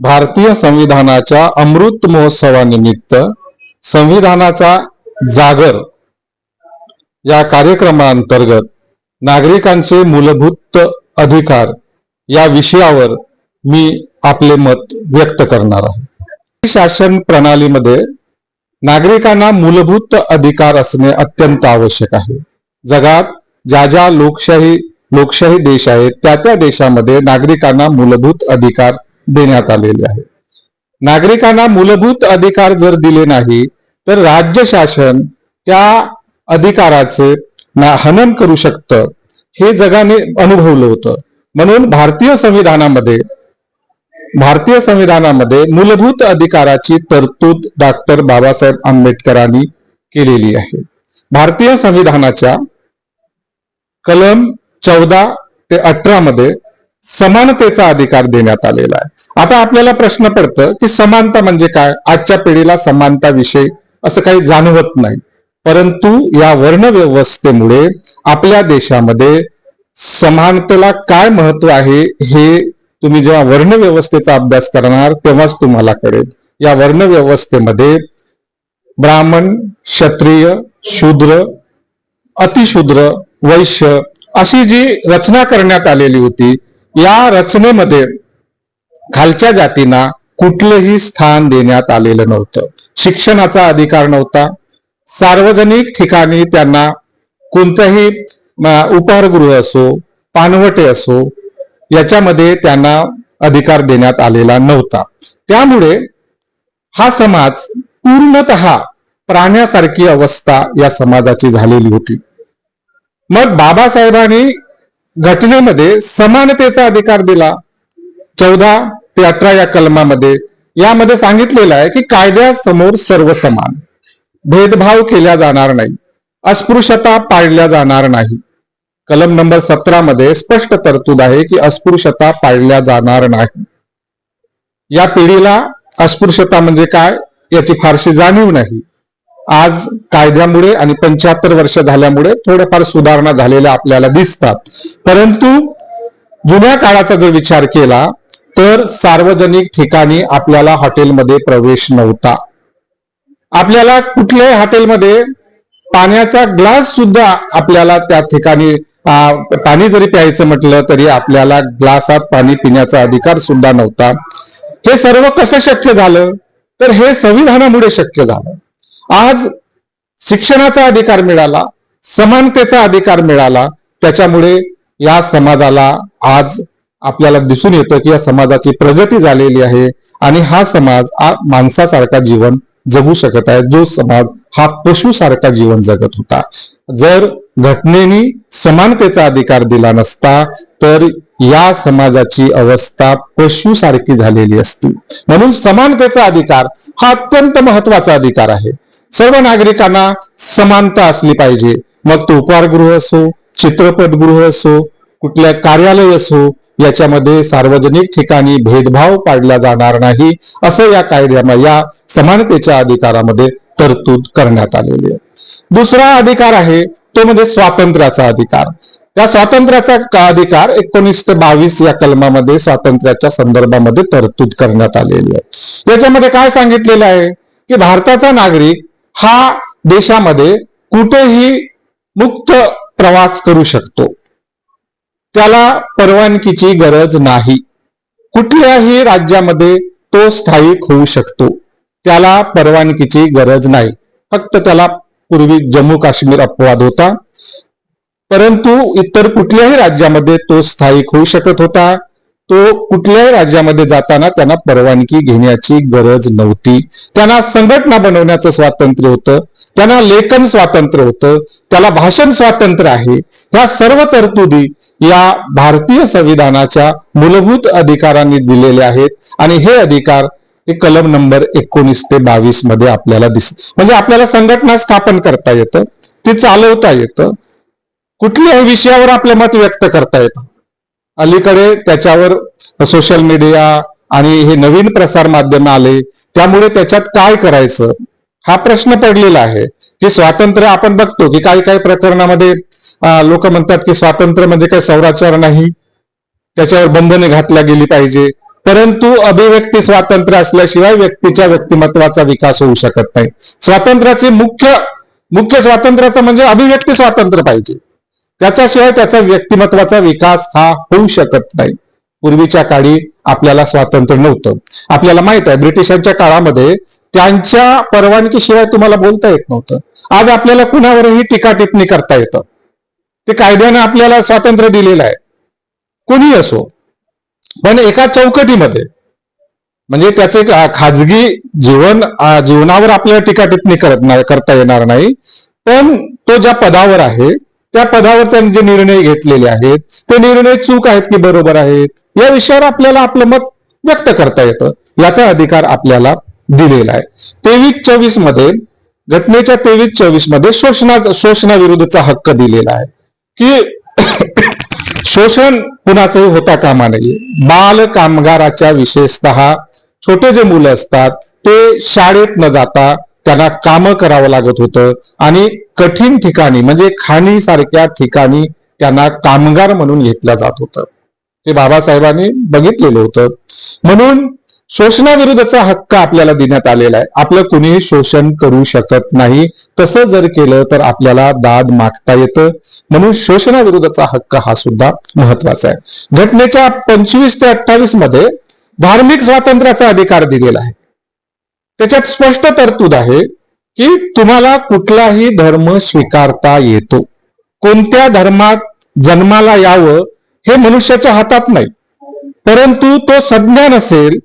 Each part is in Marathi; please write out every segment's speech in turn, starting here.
भारतीय संविधानाच्या अमृत महोत्सवानिमित्त संविधानाचा जागर या कार्यक्रमाअंतर्गत नागरिकांचे मूलभूत अधिकार या विषयावर मी आपले मत व्यक्त करणार आहे. शासन प्रणालीमध्ये नागरिकांना मूलभूत अधिकार असणे अत्यंत आवश्यक आहे. जगात ज्या ज्या लोकशाही लोकशाही देश आहेत त्या त्या देशामध्ये नागरिकांना मूलभूत अधिकार देण्यात आलेले आहे. नागरिकांना मूलभूत अधिकार जर दिले नाही तर राज्य शासन त्या अधिकाराचे हनन करू शकतं हे जगाने अनुभवलं होतं. म्हणून भारतीय संविधानामध्ये भारतीय संविधानामध्ये मूलभूत अधिकाराची तरतूद डॉक्टर बाबासाहेब आंबेडकरांनी केलेली आहे. भारतीय संविधानाच्या कलम चौदा ते अठरा मध्ये समानतेचा अधिकार देण्यात आलेला आहे. आता आपल्याला प्रश्न पडतं की समानता म्हणजे काय? आजच्या पिढीला समानता विषय असं काही जाणवत नाही. परंतु या वर्णव्यवस्थेमुळे आपल्या देशामध्ये समानतेला काय महत्त्व आहे हे तुम्ही जेव्हा वर्णव्यवस्थेचा अभ्यास करणार तेव्हाच तुम्हाला कळेल. या वर्णव्यवस्थेमध्ये ब्राह्मण क्षत्रिय शूद्र अतिशूद्र वैश्य अशी जी रचना करण्यात आलेली होती या रचनेमध्ये खालच्या जातींना कुठलंही स्थान देण्यात आलेलं नव्हतं. शिक्षणाचा अधिकार नव्हता. सार्वजनिक ठिकाणी त्यांना कोणतंही उपहारगृह असो पानवटे असो याच्यामध्ये त्यांना अधिकार देण्यात आलेला नव्हता. त्यामुळे हा समाज पूर्णतः प्राण्यासारखी अवस्था या समाजाची झालेली होती. मग बाबासाहेबांनी घटनेमध्ये समानतेचा अधिकार दिला. चौदा ते अठरा या कलमामध्ये यामध्ये सांगितलेलं आहे की कायद्यासमोर सर्व समान भेदभाव केला जाणार नाही. अस्पृश्यता पाळल्या जाणार नाही. कलम नंबर सतरा मध्ये स्पष्ट तरतूद आहे की अस्पृश्यता पाळल्या जाणार नाही. या पिढीला अस्पृश्यता म्हणजे काय याची फारशी जाणीव नाही. आज कायद्यामुळे आणि पंच्याहत्तर वर्ष झाल्यामुळे थोड्याफार सुधारणा झालेल्या आपल्याला दिसतात. परंतु जुन्या काळाचा जर विचार केला तर सार्वजनिक ठिकाणी आपल्याला हॉटेलमध्ये प्रवेश नव्हता. आपल्याला कुठल्याही हॉटेलमध्ये पाण्याचा ग्लास सुद्धा आपल्याला त्या ठिकाणी पाणी जरी प्यायचं म्हटलं तरी आपल्याला ग्लासात पाणी पिण्याचा अधिकार सुद्धा नव्हता. हे सर्व कसं शक्य झालं? तर हे संविधानामुळे शक्य झालं. आज शिक्षणाचा अधिकार मिळाला समानतेचा अधिकार मिळाला त्याच्यामुळे या समाजाला आज आपल्याला दिसून येतं की या समाजाची प्रगती झालेली आहे आणि हा समाज माणसासारखा जीवन जगू शकत आहे. जो समाज हा पशुसारखा जीवन जगत होता. जर घटनेनी समानतेचा अधिकार दिला नसता तर या समाजाची अवस्था पशुसारखी झालेली असती. म्हणून समानतेचा अधिकार हा अत्यंत महत्त्वाचा अधिकार आहे. सर्व नागरिकांना समानता असली पाहिजे. मग तो उपहारगृह असो चित्रपटगृह असो कुठल्या कार्यालय असो याच्यामध्ये सार्वजनिक ठिकाणी भेदभाव पाडला जाणार नाही असं या कायद्यामध्ये या समानतेच्या अधिकारामध्ये तरतूद करण्यात आलेली आहे. दुसरा अधिकार आहे तो म्हणजे स्वातंत्र्याचा अधिकार. या स्वातंत्र्याचा अधिकार? एकोणीस ते बावीस या कलमामध्ये स्वातंत्र्याच्या संदर्भामध्ये तरतूद करण्यात आलेली आहे. याच्यामध्ये काय सांगितलेलं आहे? की भारताचा नागरिक हा देशामध्ये कुठेही मुक्त प्रवास करू शकतो. त्याला परवानगीची गरज नाही. कुठल्याही राज्यामध्ये तो स्थायिक होऊ शकतो. त्याला परवानगीची गरज नाही. फक्त त्याला पूर्वी जम्मू काश्मीर अपवाद होता. परंतु इतर कुठल्याही राज्यामध्ये तो स्थायिक होऊ शकत होता. तो कुठल्याही राज्यामध्ये जाताना त्यांना परवानगी घेण्याची गरज नव्हती. त्यांना संघटना बनवण्याचं स्वातंत्र्य होतं त्यांना लेखन स्वातंत्र्य होतं त्याला भाषण स्वातंत्र्य आहे. ह्या सर्व तरतुदी या भारतीय संविधानाच्या मूलभूत अधिकारांनी दिलेले आहेत आणि हे अधिकार हे कलम नंबर एकोणीस ते बावीसमध्ये आपल्याला दिस म्हणजे आपल्याला संघटना स्थापन करता येतं ते चालवता येतं. कुठल्याही विषयावर आपलं मत व्यक्त करता येतं. अलीकडे त्याच्यावर सोशल मीडिया आणि हे नवीन प्रसार माध्यम आले त्यामुळे त्याच्यात काय करायचं? हा प्रश्न पडलेला आहे. की स्वातंत्र्य आपण बघतो की काही काही प्रकरणामध्ये लोक म्हणतात की स्वातंत्र्य म्हणजे काही सौराचार नाही त्याच्यावर बंधने घातल्या गेली पाहिजे. परंतु अभिव्यक्ती स्वातंत्र्य असल्याशिवाय व्यक्तीच्या व्यक्तिमत्वाचा विकास होऊ शकत नाही. स्वातंत्र्याचे मुख्य मुख्य स्वातंत्र्याचं म्हणजे अभिव्यक्ती स्वातंत्र्य पाहिजे. त्याच्याशिवाय त्याचा व्यक्तिमत्वाचा विकास हा होऊ शकत नाही. पूर्वीच्या काळी आपल्याला स्वातंत्र्य नव्हतं. आपल्याला माहीत आहे ब्रिटिशांच्या काळामध्ये त्यांच्या परवानगीशिवाय तुम्हाला बोलता येत नव्हतं. आज आपल्याला कुणावरही टीका टिप्पणी करता येतं. ते कायद्याने आपल्याला स्वातंत्र्य दिलेलं आहे. कोणी असो. पण एका चौकटीमध्ये म्हणजे त्याचे खाजगी जीवन जीवनावर आपल्याला टीका टिप्पणी करत नाही करता येणार नाही. पण तो ज्या पदावर आहे त्या पदावर त्यांनी जे निर्णय घेतलेले आहेत ते निर्णय चूक आहेत की बरोबर आहेत या विषयावर आपल्याला आपलं मत व्यक्त करता येतं याचा अधिकार आपल्याला दिलेला आहे. तेवीस चोवीसमध्ये घटनेच्या तेवीस चोवीसमध्ये शोषणा शोषणाविरुद्धचा हक्क दिलेला आहे. की शोषण कुणाचंही होता कामा नये. बाल कामगाराच्या विशेषतः छोटे जे मुलं असतात ते शाळेत न जाता त्यांना कामं करावं लागत होतं. आणि कठीण ठिकाणी म्हणजे खाणी सारख्या ठिकाणी त्यांना कामगार म्हणून घेतलं जात होतं. हे बाबासाहेबांनी बघितलेलं होतं. म्हणून शोषणाविरुद्धचा हक्क आपल्याला देण्यात आलेला आहे. आपलं कुणीही शोषण करू शकत नाही. तसं जर केलं तर आपल्याला दाद मागता येतं. म्हणून शोषणाविरुद्धचा हक्क हा सुद्धा महत्त्वाचा आहे. घटनेच्या पंचवीस ते अठ्ठावीसमध्ये धार्मिक स्वातंत्र्याचा अधिकार दिलेला आहे. त्याच्यात स्पष्ट तरतूद आहे की तुम्हाला कुठलाही धर्म स्वीकारता येतो. कोणत्या धर्मात जन्माला यावं हे मनुष्याच्या हातात नाही. परंतु तो सज्ञान असेल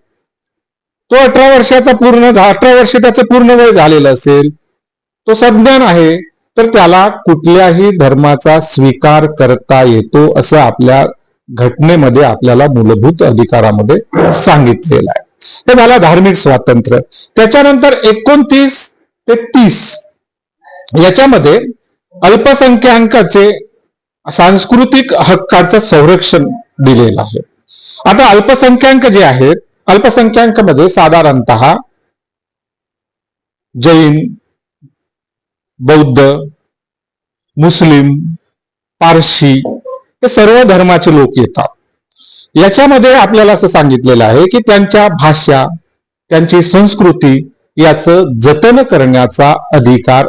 तो अठरा वर्षाचा पूर्ण अठरा वर्ष त्याचं पूर्ण वय झालेलं असेल तो सज्ञान आहे तर त्याला कुठल्याही धर्माचा स्वीकार करता येतो असं आपल्या घटनेमध्ये आपल्याला मूलभूत अधिकारामध्ये सांगितलेलं आहे. हे झाला धार्मिक स्वातंत्र्य. त्याच्यानंतर एकोणतीस ते तीस याच्यामध्ये अल्पसंख्याकाचे सांस्कृतिक हक्काचं संरक्षण दिलेलं आहे. आता अल्पसंख्याक जे आहेत अल्पसंख्याकामध्ये साधारणतः जैन बौद्ध मुस्लिम पारशी हे सर्व धर्माचे लोक येतात. याच्यामध्ये आपल्याला असं सांगितलेलं आहे की त्यांच्या भाषा त्यांची संस्कृती याचं जतन करण्याचा अधिकार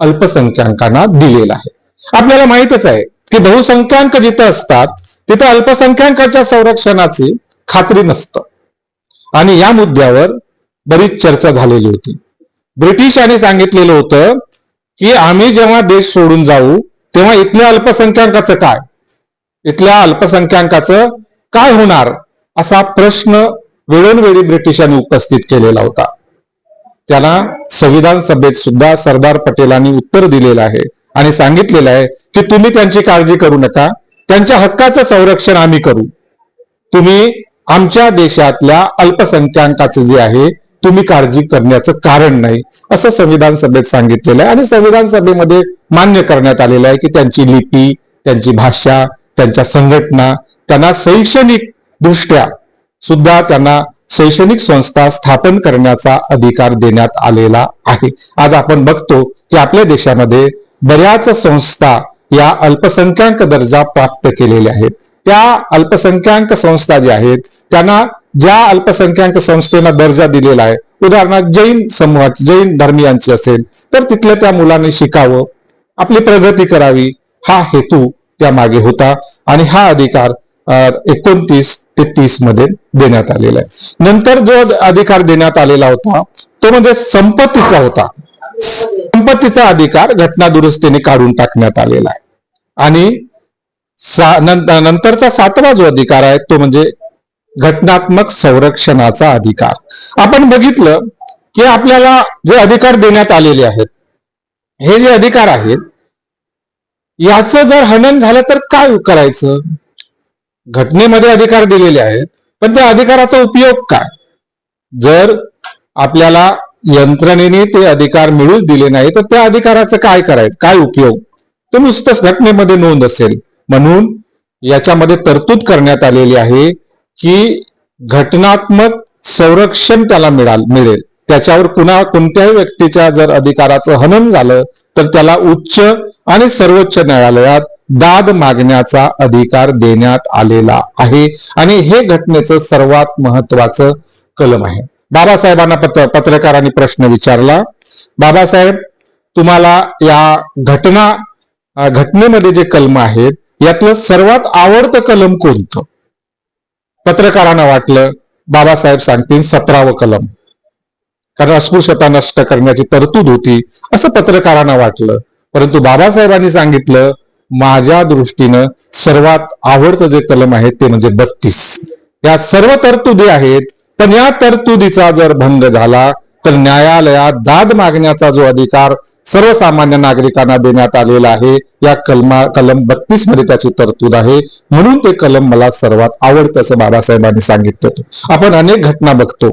अल्पसंख्याकांना दिलेला आहे. आपल्याला माहितच आहे की बहुसंख्याक जिथं असतात तिथं अल्पसंख्याकाच्या संरक्षणाची खात्री नसतं. आणि या मुद्द्यावर बरीच चर्चा झालेली होती. ब्रिटिशांनी सांगितलेलं होतं की आम्ही जेव्हा देश सोडून जाऊ तेव्हा इथल्या अल्पसंख्याकाचं काय? इथल्या अल्पसंख्याकाचं काय होणार असा प्रश्न वेळोवेळी ब्रिटिशांनी उपस्थित केलेला होता. त्याला संविधान सभेत सुद्धा सरदार पटेलांनी उत्तर दिलेलं आहे आणि सांगितलेलं आहे की तुम्ही त्यांची काळजी करू नका त्यांच्या हक्काचं संरक्षण आम्ही करू. तुम्ही आमच्या देशातल्या अल्पसंख्याकाचं जे आहे तुम्ही काळजी करण्याचं कारण नाही असं संविधान सभेत सांगितलेलं आहे. आणि संविधान सभेमध्ये मान्य करण्यात आलेलं आहे की त्यांची लिपी त्यांची भाषा त्यांच्या संघटना त्यांना शैक्षणिक दृष्ट्या सुद्धा त्यांना शैक्षणिक संस्था स्थापन करण्याचा अधिकार देण्यात आलेला आहे. आज आपण बघतो की आपल्या देशामध्ये बऱ्याच संस्था या अल्पसंख्याक दर्जा प्राप्त केलेल्या आहेत. त्या अल्पसंख्याक संस्था ज्या आहेत त्यांना ज्या अल्पसंख्याक संस्थेना दर्जा दिलेला आहे उदाहरणार्थ जैन समूहात जैन धर्मियांची असेल तर तिथल्या त्या मुलांनी शिकावं आपली प्रगती करावी हा हेतू त्या मागे होता. आणि हा अधिकार एकोणतीस ते तीसमध्ये देण्यात आलेला आहे. नंतर जो अधिकार देण्यात आलेला होता तो म्हणजे संपत्तीचा होता. संपत्तीचा अधिकार घटना दुरुस्तीने काढून टाकण्यात आलेला आहे. आणि सा- नंतरचा सातवा जो अधिकार आहे तो म्हणजे घटनात्मक संरक्षणाचा अधिकार. आपण बघितलं की आपल्याला जे अधिकार देण्यात आलेले आहेत हे जे अधिकार आहेत याचं जर हनन झालं तर काय करायचं? घटनेमध्ये अधिकार दिलेले आहेत पण त्या अधिकाराचा उपयोग काय? जर आपल्याला यंत्रणेने ते अधिकार मिळूच दिले नाही तर त्या अधिकाराचं काय करायचं? काय उपयोग? तर नुसतंच घटनेमध्ये नोंद असेल. म्हणून याच्यामध्ये तरतूद करण्यात आलेली आहे की घटनात्मक संरक्षण त्याला मिळाल मिळेल. त्याच्यावर कुणा कोणत्याही व्यक्तीच्या जर अधिकाराचं हनन झालं तर त्याला उच्च आणि सर्वोच्च न्यायालयात दाद मागण्याचा अधिकार देण्यात आलेला आहे. आणि हे घटनेचं सर्वात महत्वाचं कलम आहे. बाबासाहेबांना पत्र पत्रकारांनी प्रश्न विचारला. बाबासाहेब तुम्हाला या घटना घटनेमध्ये जे कलम आहेत यातलं सर्वात आवडतं कलम कोणतं? पत्रकारांना वाटलं बाबासाहेब सांगतील सतरावं कलम. कारण अस्पृश्यता नष्ट करण्याची तरतूद होती असं पत्रकारांना वाटलं. परंतु बाबासाहेबांनी सांगितलं माझ्या दृष्टीनं सर्वात आवडतं जे कलम आहे ते म्हणजे बत्तीस. या सर्व तरतुदी आहेत पण या तरतुदीचा जर भंग झाला तर न्यायालयात दाद मागण्याचा जो अधिकार सर्वसामान्य नागरिकांना देण्यात आलेला आहे या कलमा कलम बत्तीसमध्ये त्याची तरतूद आहे. म्हणून ते कलम मला सर्वात आवडतं असं बाबासाहेबांनी सांगितलं आपण अनेक घटना बघतो.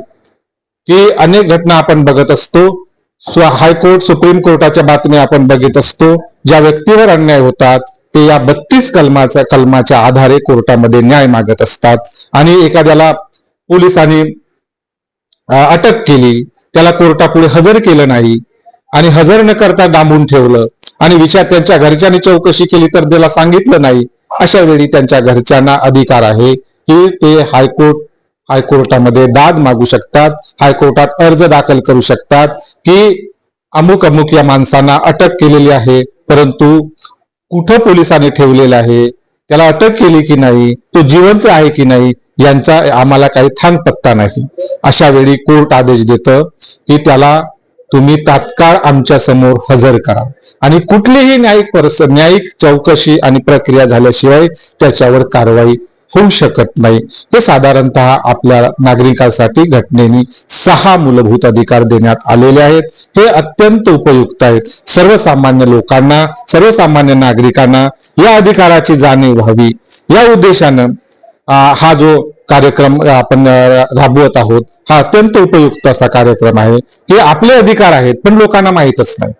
की अनेक घटना आपण बघत असतो हायकोर्ट सुप्रीम कोर्टाच्या बातम्या आपण बघत असतो. ज्या व्यक्तीवर अन्याय होतात ते या बत्तीस कलमाच्या कलमाच्या आधारे कोर्टामध्ये न्याय मागत असतात. आणि एखाद्याला पोलिसांनी अटक केली त्याला कोर्टापुढे हजर केलं नाही आणि हजर न करता डांबून ठेवलं आणि विचार त्यांच्या घरच्यांनी चौकशी केली तर त्याला सांगितलं नाही अशा वेळी त्यांच्या घरच्यांना अधिकार आहे की ते हायकोर्ट हायकोर्टामध्ये दाद मागू शकतात हायकोर्टात अर्ज दाखल करू शकतात की अमुक अमुक या माणसांना अटक केलेली आहे परंतु कुठं पोलिसांनी ठेवलेलं आहे त्याला अटक केली की नाही तो जिवंत आहे की नाही यांचा आम्हाला काही थांग पत्ता नाही. अशा वेळी कोर्ट आदेश देतं की त्याला तुम्ही तात्काळ आमच्यासमोर हजर करा. आणि कुठलीही न्यायिक न्यायिक चौकशी आणि प्रक्रिया झाल्याशिवाय त्याच्यावर कारवाई होऊ शकत नाही. हे साधारणतः आपल्या नागरिकांसाठी घटनेने सहा मूलभूत अधिकार देण्यात आलेले आहेत. हे अत्यंत उपयुक्त आहेत. सर्वसामान्य लोकांना सर्वसामान्य नागरिकांना या अधिकाराची जाणीव व्हावी. या उद्देशानं हा जो कार्यक्रम आपण राबवत आहोत हा अत्यंत उपयुक्त असा कार्यक्रम आहे. हे आपले अधिकार आहेत पण लोकांना माहीतच नाही.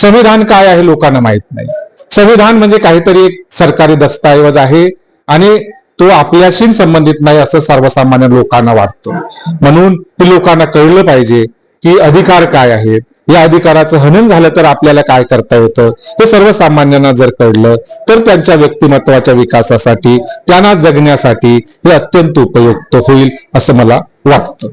संविधान काय आहे लोकांना माहीत नाही. संविधान म्हणजे काहीतरी एक सरकारी दस्तऐवज आहे आणि तो आपल्याशी संबंधित नाही असं सर्वसामान्य लोकांना वाटतं. म्हणून हे लोकांना कळलं पाहिजे की अधिकार काय आहेत? या अधिकाराचं हनन झालं तर आपल्याला काय करता येतं? हे सर्वसामान्यांना जर कळलं तर त्यांच्या व्यक्तिमत्वाच्या विकासासाठी त्यांना जगण्यासाठी हे अत्यंत उपयुक्त होईल असं मला वाटतं.